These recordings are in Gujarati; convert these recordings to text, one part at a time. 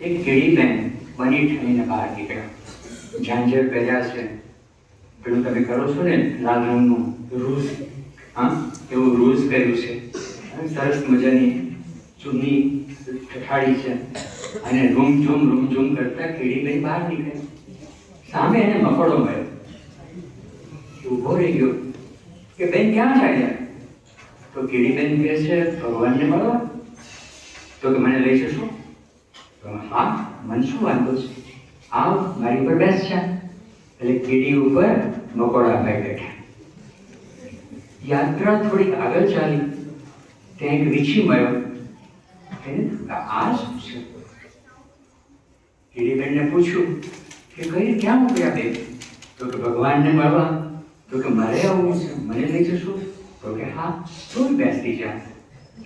એક કેળીબેન બની ઠણીને બહાર નીકળ્યા. ઝાંઝર પહેર્યા છે. પેલું તમે કરો છો ને, લાલ રંગનું રૂઝ. હા, એવું રૂઝ કર્યું છે. સરસ મજાની ચૂની ઠઠાડી છે. અને રૂમ ઝૂમ રૂમ ઝૂમ કરતા કેળીબેન બહાર નીકળ્યા. સામે એને મકોડો મળ્યો. ઊભો રહી ગયો. કે બેન, ક્યાં જાય તો કેળીબેન કહે છે, ભગવાનને મળવા. તો કે મને લઈ જશો? હા મને શું વાંધો છે. આવ, મારી પર બેસ છે. એટલે કીડી ઉપર મકોડાભાઈ બેઠા. યાત્રા થોડીક આગળ ચાલી. ત્યાં એક વીછી મળ્યો. એને આ શું છે? કીડીબેનને પૂછ્યું કે કઈ ક્યાં મોકલ્યા બેન? તો કે ભગવાનને મળવા. તો કે મારે આવવું છે. મને લઈ જશો? તો કે હા, તું બેસતી જા.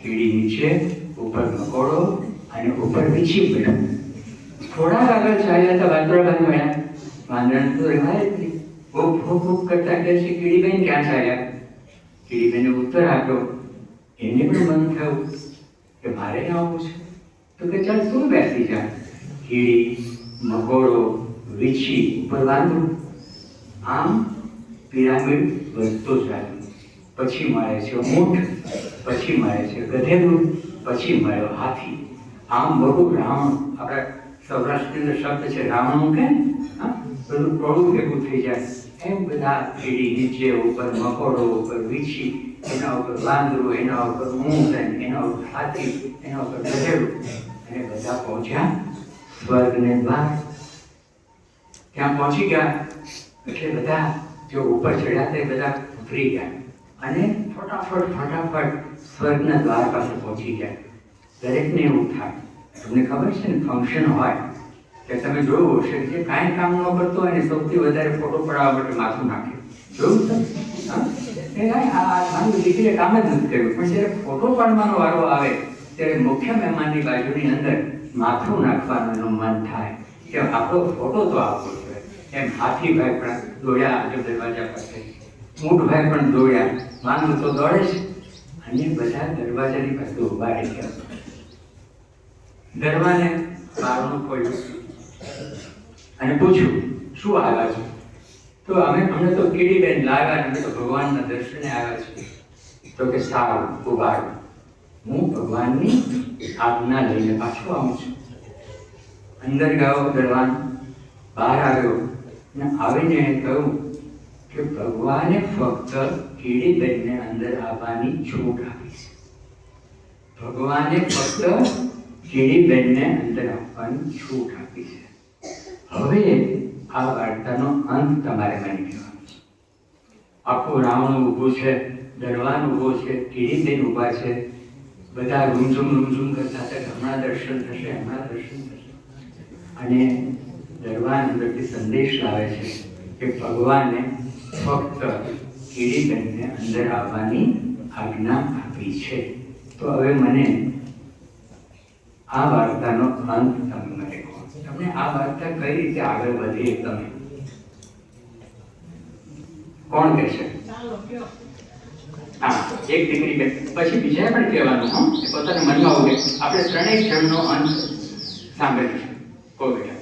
કીડી નીચે ઉપર મકોડો અને ઉપર વીછી પડ્યું થોડાક આગળ ચાલ્યા હતા વાંદરાભાઈ મળ્યા. વાંદરાને તો રહેવાય જ નહીં. ભૂખ ભૂખ ભૂખ કરતા કહે છે, કીડીબેન ક્યાં ચાલ્યા? કીડીબેને ઉત્તર આપ્યો, એને પણ મન થયું કે મારે આવવું છે. તો કે, ચાલ તું બેસી જા? કીડી મકોડો વીછી ઉપર વાંદરું. આમ પિરામિડ વધતો જાય. પછી મળે છે ઊંટ, પછી મળે છે ગધેડું, પછી મળ્યો હાથી. આમ બહુ રાવણ આપણે સૌરાષ્ટ્રનો શબ્દ છે રાવણું કે? બધું ટોળું ભેગું થઈ જાય. એમ બધા કીડી નીચે ઉપર, મકોડો ઉપર, વીછી, એના ઉપર વાંદરું, એના ઉપર ઊંઘ, એના ઉપર હાથી, એના ઉપર ગધેડું. અને બધા પહોંચ્યા સ્વર્ગને બહાર. ત્યાં પહોંચી ગયા. એટલે બધા જો ઉપર ચડ્યા તે બધા ઉતરી ગયા. અને ફટાફટ ફટાફટ સ્વર્ગના દ્વાર પાસે પહોંચી ગયા. દરેકને એવું થાય. તમને ખબર છે ને ફંક્શન હોય, કે તમે જોયું હશે જે કાંઈ કામ ન કરતો હોય ને, સૌથી વધારે ફોટો પડાવવા માટે માથું નાખે. જોયું તમે આ દીકરીએ કામ જ નથી કર્યું. પણ જ્યારે ફોટો પાડવાનો વારો આવે, ત્યારે મુખ્ય મહેમાનની બાજુની અંદર માથું નાખવાનું મન થાય કે આપણો ફોટો તો આપવો જોઈએ એમ હાથીભાઈ પણ દોડ્યા આજે દરવાજા પાસે મૂઠભાઈ પણ દોડ્યા. માનવ તો દોડે છે અને બધા દરવાજાની પાસે ઊભા રહી ગયા. દરવાને બારણું ખોલ્યું અને પૂછ્યું શું આવ્યા છો? તો અમે અમને તો કીડીબેન લાવ્યા અમે તો ભગવાનના દર્શને આવ્યા છીએ. તો કે સારું ઊભા હું ભગવાનની આજ્ઞા લઈને પાછો આવું છું. અંદર ગયો દરવાન બહાર આવ્યો. અને આવીને કહ્યું કે ભગવાને ફક્ત કીડીબેનને અંદર આવવાની છૂટ આપી છે. ભગવાને ફક્ત કીડીબેનને અંદર આપવાની છૂટ આપી છે. હવે આ વાર્તાનો અંત તમારે માની લેવાનો છે. આખું રાવણ ઊભું છે દરવાન ઊભો છે કીડીબેન ઊભા છે. બધા રૂમઝૂમ રૂમઝૂમ કરતા હતા હમણાં દર્શન થશે, હમણાં દર્શન થશે. અને દરવાન અંદરથી સંદેશ લાવે છે કે ભગવાને ફક્ત કીડીબેનને અંદર આવવાની આજ્ઞા આપી છે. તો હવે મને આ વાર્તાનો અંત તમે મને કહો તમને આ વાર્તા કઈ રીતે આગળ વધી તમે કોણ કહેશે? હા એક દીકરી કે પછી બીજાએ પણ કહેવાનું હો. એ પોતાના મનમાં ઉગે. આપણે ત્રણેય જણનો અંત સાંભળીશું. કહો બેટા?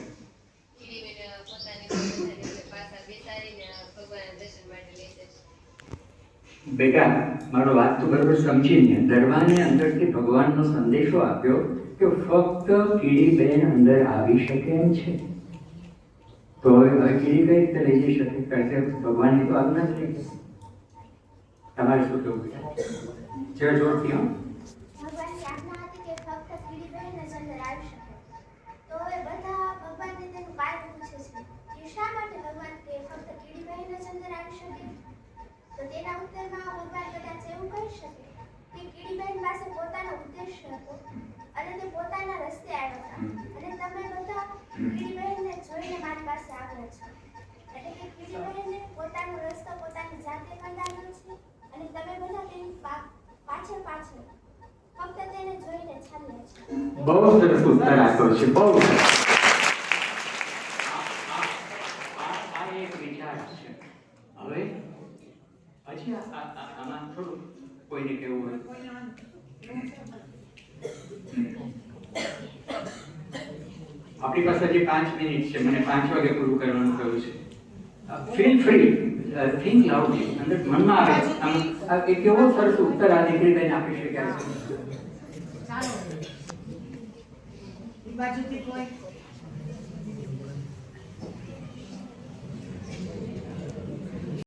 બેટા મારો વાત તો બરોબર સમજીને દરવાને અંદરથી ભગવાનનો સંદેશો આપ્યો. કે ફક્ત કીડીબેન અંદર આવી શકે એમ છે. તો હવે કીડી કઈ રીતે લઈ જઈ શકે? કારણ કે ભગવાનની તો આજ્ઞા થઈ તમારે શું કહેવું જરા જોરથી, હો ભગવાનની આજ્ઞા હતી કે ફક્ત કીડીબેન જ અંદર આવી શકે તો હવે બધા ભગવાનને તેનું કારણ પૂછે છે કે શા માટે ભગવાન કે ફક્ત કીડીબેન જ અંદર આવી શકે તો તેના ઉત્તરમાં ભગવાન કદાચ એવું કહી શકે કે કીડીબેન પાસે પોતાનો ઉદ્દેશ્ય હતો પોતાના રસ્તે આવ્યા હતા. અને તમે બધા કીડીબેનને જોઈને મારી પાસે આવ્યા છો. એટલે કે કીડીબેનને પોતાનો રસ્તો પોતાની જાતે કંડાવ્યો છે અને તમે બધા તેની પાછળ પાછળ ફક્ત તેને જોઈને ચાલ્યા છો. બહુ સરસ ઉત્તર આપ્યો છે બહુ. આ- આ- આ એક વિચાર છે. હવે પછી આમાં થોડું કોઈને કેવું હોય. આપણી પાસે જે પાંચ મિનિટ છે. મને પાંચ વાગે પૂરું કરવાનું કહ્યું છે. ફીલ ફ્રી થિંક લાઉડલી અંદર મનમાં આવે આમ એક સરસ ઉત્તર આ દીકરીબેન આપી શક્યા છે.